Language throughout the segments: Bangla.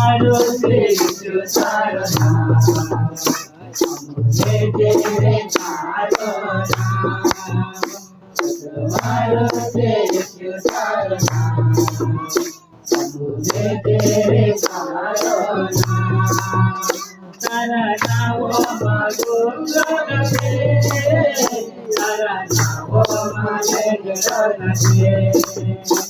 আরও কৃষ্ণ সারনা জেতে তারনা আরও কৃষ্ণ সারনা জেতে তারনা সারনা ও মাগো জগতে সারনা ও মাগো জগতে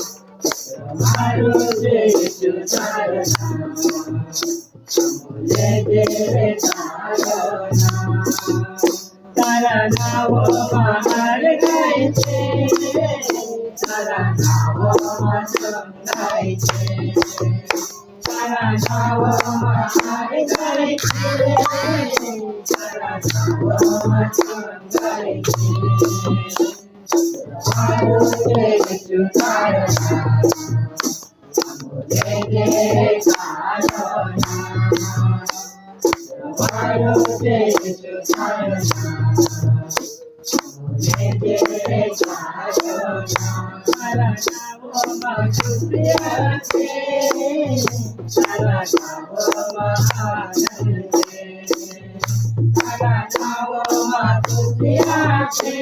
तारा नाव महार गायचे तारा नाव गायचे तारा नाव महार गायचे तारा नाव गायचे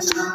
Thank you.